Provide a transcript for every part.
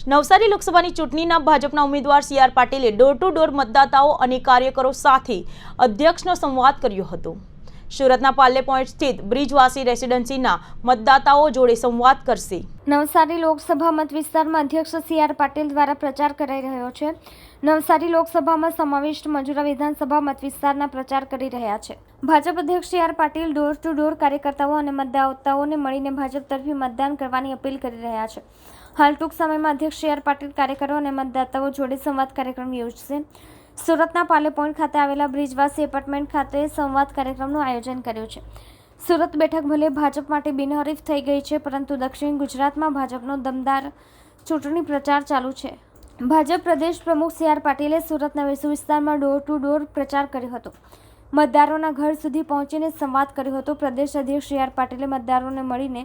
નવસારી લોકસભાની ચૂંટણીના ભાજપના ઉમેદવાર સી આર પાટીલે ડોર ટુ ડોર મતદાતાઓ અને કાર્યકરો સાથે અધ્યક્ષનો સંવાદ કર્યો હતો. સુરતના પાલ્લે પોઈન્ટ સ્થિત બ્રિજવાસી રેસિડેન્સીના મતદાતાઓ જોડે સંવાદ કરશે. નવસારી લોકસભા મત વિસ્તારમાં અધ્યક્ષ સી આર પાટીલ દ્વારા પ્રચાર કરાઈ રહ્યો છે. નવસારી લોકસભામાં સમાવિષ્ટ મજુરા વિધાનસભા મત વિસ્તારના પ્રચાર કરી રહ્યા છે. ભાજપ અધ્યક્ષ C R Patil door to door કાર્યકર્તાઓ અને મતદાતાઓને મળીને ભાજપ તરફી મતદાન કરવાની અપીલ કરી રહ્યા છે. હાલ ટૂંક સમયમાં અધ્યક્ષ સી આર પાટીલ કાર્યકરો અને મતદાતાઓ જોડે સંવાદ કાર્યક્રમ યોજશે. સુરતના પાલે પોઈન્ટ ખાતે આવેલા બ્રિજવાસી એપાર્ટમેન્ટ ખાતે સંવાદ કાર્યક્રમનું આયોજન કર્યું છે. સુરત બેઠક ભલે ભાજપ માટે બિનહરીફ થઈ ગઈ છે, પરંતુ દક્ષિણ ગુજરાતમાં ભાજપનો દમદાર ચૂંટણી પ્રચાર ચાલુ છે. ભાજપ પ્રદેશ પ્રમુખ સી આર પાટીલે સુરતના વેસુ વિસ્તારમાં ડોર ટુ ડોર પ્રચાર કર્યો હતો. મતદારોના ઘર સુધી પહોંચીને સંવાદ કર્યો હતો. પ્રદેશ અધ્યક્ષ સી આર પાટીલે મતદારોને મળીને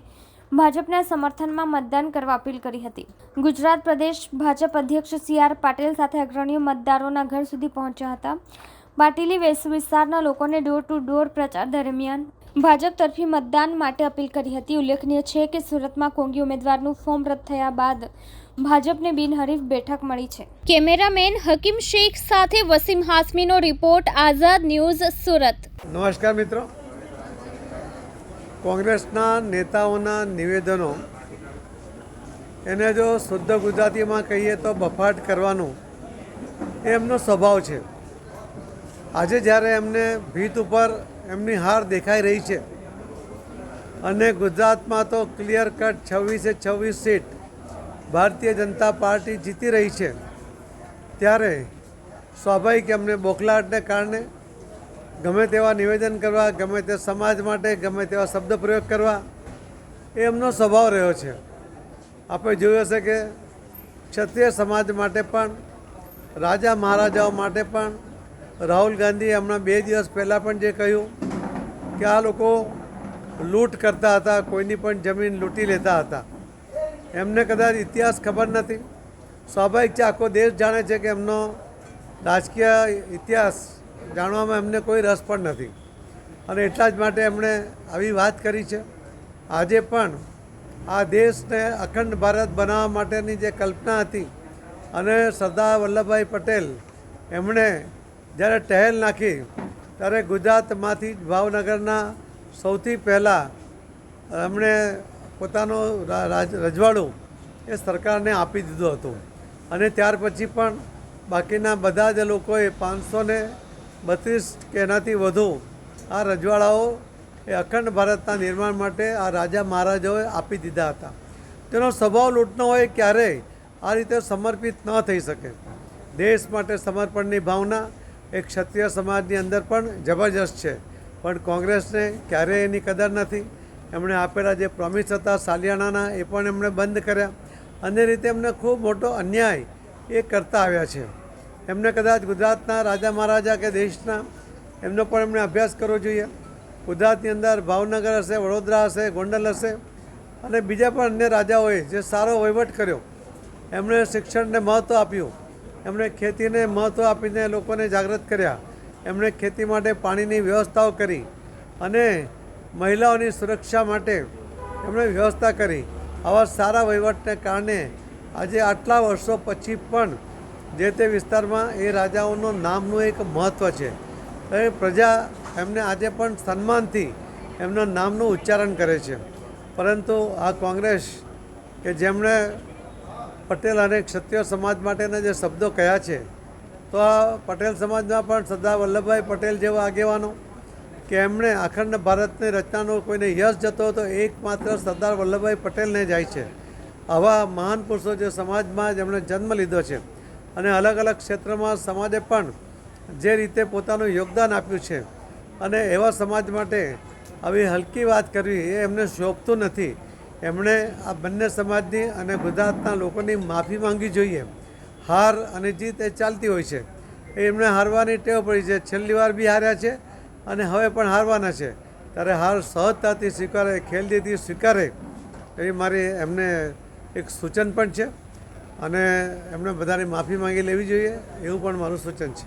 ભાજપના સમર્થનમાં મતદાન કરવા અપીલ કરી હતી. ગુજરાત પ્રદેશ ભાજપ અધ્યક્ષ સી આર પાટીલ સાથે અગ્રણીઓ મતદારોના ઘર સુધી પહોંચ્યા હતા. પાટીલી વેસુ વિસ્તારના લોકોને ડોર ટુ ડોર પ્રચાર દરમિયાન ભાજપ તરફી મતદાન માટે અપીલ કરી હતી. ઉલ્લેખનીય છે કે સુરતમાં કોંગી ઉમેદવારનું ફોર્મ રદ થયા બાદ ભાજપને બિનહરીફ બેઠક મળી છે. કેમેરામેન હકીમ શેખ સાથે વસીમ હાસમીનો રિપોર્ટ, આઝાદ ન્યૂઝ સુરત. નમસ્કાર મિત્રો. કોંગ્રેસના નેતાઓના નિવેદનો. એને જો શુદ્ધ ગુજરાતીમાં કહીએ તો બફાટ કરવાનું એ એમનો સ્વભાવ છે. આજે જ્યારે એમને ભીત ઉપર એમની હાર દેખાઈ રહી છે અને ગુજરાતમાં તો ક્લિયર કટ છવ્વીસે છવ્વીસ સીટ ભારતીય જનતા પાર્ટી જીતી રહી છે, ત્યારે સ્વાભાવિક એમને બોખલાટને કારણે ગમે તેવા નિવેદન કરવા, ગમે તે સમાજ માટે, ગમે તેવા શબ્દ પ્રયોગ કરવા એ એમનો સ્વભાવ રહ્યો છે. આપણે જોયું હશે કે ક્ષત્રિય સમાજ માટે પણ, રાજા મહારાજાઓ માટે પણ, રાહુલ ગાંધીએ હમણાં બે દિવસ પહેલાં પણ જે કહ્યું કે આ લોકો લૂંટ કરતા હતા, કોઈની પણ જમીન લૂંટી લેતા હતા. એમને કદાચ ઇતિહાસ ખબર નથી. સ્વાભાવિક છે, આખો દેશ જાણે છે કે એમનો રાજકીય ઇતિહાસ જાણવામાં એમને કોઈ રસ પણ નથી. અને એટલા જ માટે એમણે આવી વાત કરી છે. આજે પણ આ દેશને અખંડ ભારત બનાવવા માટેની જે કલ્પના હતી અને સરદાર વલ્લભભાઈ પટેલ એમણે જ્યારે ટહેલ નાખી ત્યારે ગુજરાતમાંથી ભાવનગરના સૌથી પહેલાં એમણે પોતાનો રજવાડું એ સરકારને આપી દીધું હતું. અને ત્યાર પછી પણ બાકીના બધા જ લોકોએ પાંચસો ને બત્રીસ કે એનાથી વધુ આ રજવાડાઓ એ અખંડ ભારતના નિર્માણ માટે આ રાજા મહારાજાઓએ આપી દીધા હતા. તેનો સ્વભાવ લૂંટનો હોય ક્યારેય આ રીતે સમર્પિત ન થઈ શકે. દેશ માટે સમર્પણની ભાવના એક ક્ષત્રિય સમાજની અંદર પણ જબરજસ્ત છે. પણ કોંગ્રેસને ક્યારેય એની કદર નથી. એમણે આપેલા જે પ્રોમિસ હતા સાલિયાણાના એ પણ એમણે બંધ કર્યા. અને રીતે એમને ખૂબ મોટો અન્યાય એ કરતા આવ્યા છે. એમને કદાચ ગુજરાતના રાજા મહારાજા કે દેશના, એમનો પણ એમણે અભ્યાસ કરવો જોઈએ. ગુજરાતની અંદર ભાવનગર હશે, વડોદરા હશે, ગોંડલ હશે અને બીજા પણ અન્ય રાજાઓએ જે સારો વહીવટ કર્યો, એમણે શિક્ષણને મહત્ત્વ આપ્યું. એમણે ખેતીને મહત્ત્વ આપીને લોકોને જાગૃત કર્યા. એમણે ખેતી માટે પાણીની વ્યવસ્થાઓ કરી અને મહિલાઓની સુરક્ષા માટે એમણે વ્યવસ્થા કરી. આવા સારા વહીવટને કારણે આજે આટલા વર્ષો પછી પણ જે તે વિસ્તારમાં એ રાજાઓનું નામનું એક મહત્ત્વ છે. એ પ્રજા એમને આજે પણ સન્માનથી એમના નામનું ઉચ્ચારણ કરે છે. પરંતુ આ કોંગ્રેસ કે જેમણે પટેલ અને ક્ષત્રિય સમાજ માટેના જે શબ્દો કહ્યા છે, તો આ પટેલ સમાજમાં પણ સરદાર વલ્લભભાઈ પટેલ જેવા આગેવાનો કે એમણે અખંડ ભારતની રચનાનો કોઈને યશ જતો હતો એકમાત્ર સરદાર વલ્લભભાઈ પટેલને જાય છે. આવા મહાન પુરુષો જે સમાજમાં જેમણે જન્મ લીધો છે. અને અલગ અલગ ક્ષેત્રમાં સમાજે પણ જે રીતે પોતાનું યોગદાન આપ્યું છે અને એવા સમાજ માટે આવી હલકી વાત કરવી એ એમને શોભતું નથી. એમણે આ બંને સમાજની અને ગુજરાતના લોકોની માફી માંગવી જોઈએ. હાર અને જીત એ ચાલતી હોય છે. એ એમને હારવાની ટેવ પડી છે. છેલ્લી વાર બી હાર્યા છે અને હવે પણ હારવાના છે. ત્યારે હાર સહજતાથી સ્વીકારે ખેલદીથી સ્વીકારે એવી મારી એમને એક સૂચન પણ છે. અને એમણે બધાને માફી માંગી લેવી જોઈએ એવું પણ મારું સૂચન છે.